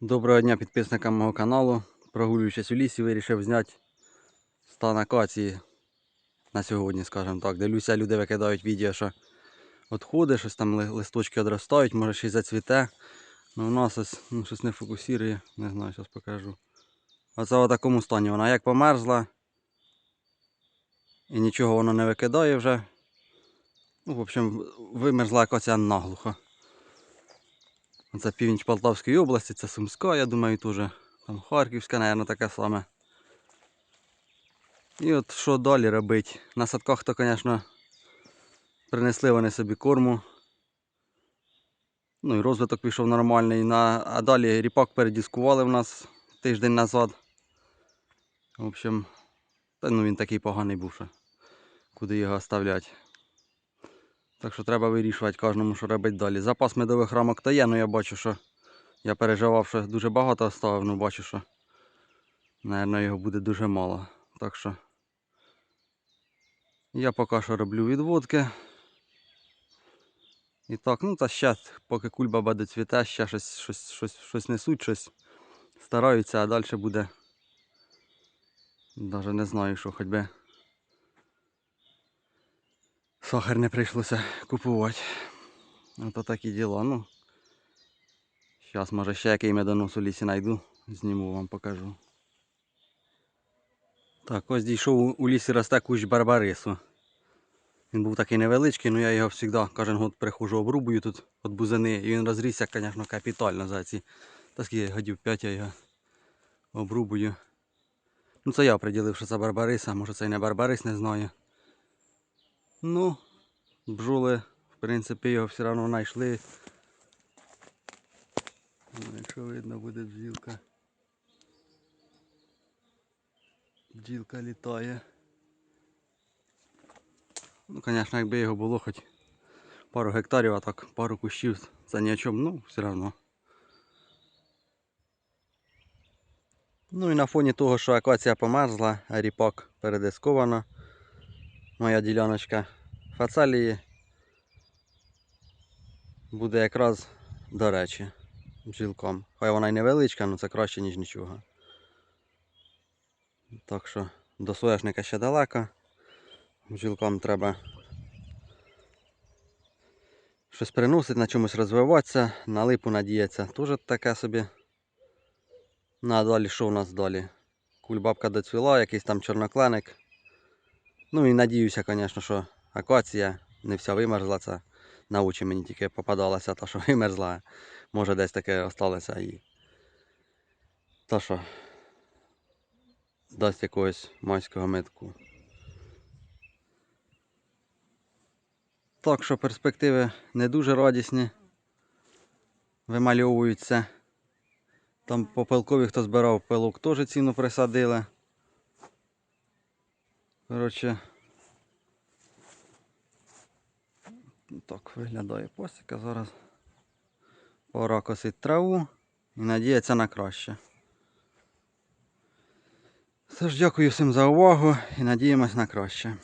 Доброго дня підписникам мого каналу. Прогулюючись у лісі, вирішив зняти стан акації на сьогодні, скажімо так. Дивлюся, люди викидають відео, що відходи, щось там листочки одростають, може й зацвіте. Ну у нас ось ну, щось не фокусує, не знаю, зараз покажу. Оце в такому стані вона як померзла. І нічого воно не викидає вже. Ну, в общем, вимерзла акація наглухо. Це північ Полтавської області, це Сумська, я думаю, теж. Там Харківська, мабуть, таке саме. І от що далі робити? На садках то, звісно, принесли вони собі корму. Ну і розвиток пішов нормальний. На... А далі ріпак передіскували в нас тиждень назад. В общем, та ну він такий поганий був, що куди його оставляти. Так що треба вирішувати кожному, що робити далі. Запас медових рамок то є, але я бачу, що я переживав, що дуже багато оставив, але бачу, що, мабуть, його буде дуже мало. Так що я поки що роблю відводки. І так, ну та ще, поки кульбаба доцвіте, ще щось, щось, щось, щось несуть, щось стараються, а далі буде. Навіть не знаю, що хоч би. Сахар не прийшлося купувати. Ото такі діла. Ну, зараз може ще який медонос у лісі знайду, зніму вам покажу. Так, ось дійшов у- лісі росте кущ барбарису. Він був такий невеличкий, але я його завжди кожен год приходжу обрубую тут від бузини. І він розрісся, звісно, капітально за ці. Та скільки годів 5 я його обрубую. Ну це я приділив, що це барбариса, може це і не барбарис, не знаю. Ну, бджоли, в принципі, його все одно знайшли. Ну, Якщо видно буде бджілка. Бджілка літає. Ну, звісно, якби його було хоч пару гектарів, а так пару кущів, це ні о чому, ну, все одно. Ну і на фоні того, що акація померзла, ріпак передисковано. Моя діляночка фацалії буде якраз до речі бджілком. Хай вона й невеличка, але це краще, ніж нічого. Так що до соняшника ще далеко. Бджілкам треба щось приносити, на чомусь розвиватися, на липу надіятися. Теж таке собі. Ну а далі що у нас далі? Кульбабка доцвіла, якийсь там чорнокленик. Ну і надіюся, звісно, що акація не вся вимерзла. Це на очі мені тільки попадалася та, що вимерзла. Може десь таке осталося і. Та що дасть якогось майського метку. Так що перспективи не дуже радісні. Вимальовуються. Там по пилкові, хто збирав пилок, теж ціну присадили. Коротше. Так виглядає посіка зараз. Пора косить траву і надіятися на краще. Тож дякую всім за увагу і надіємось на краще.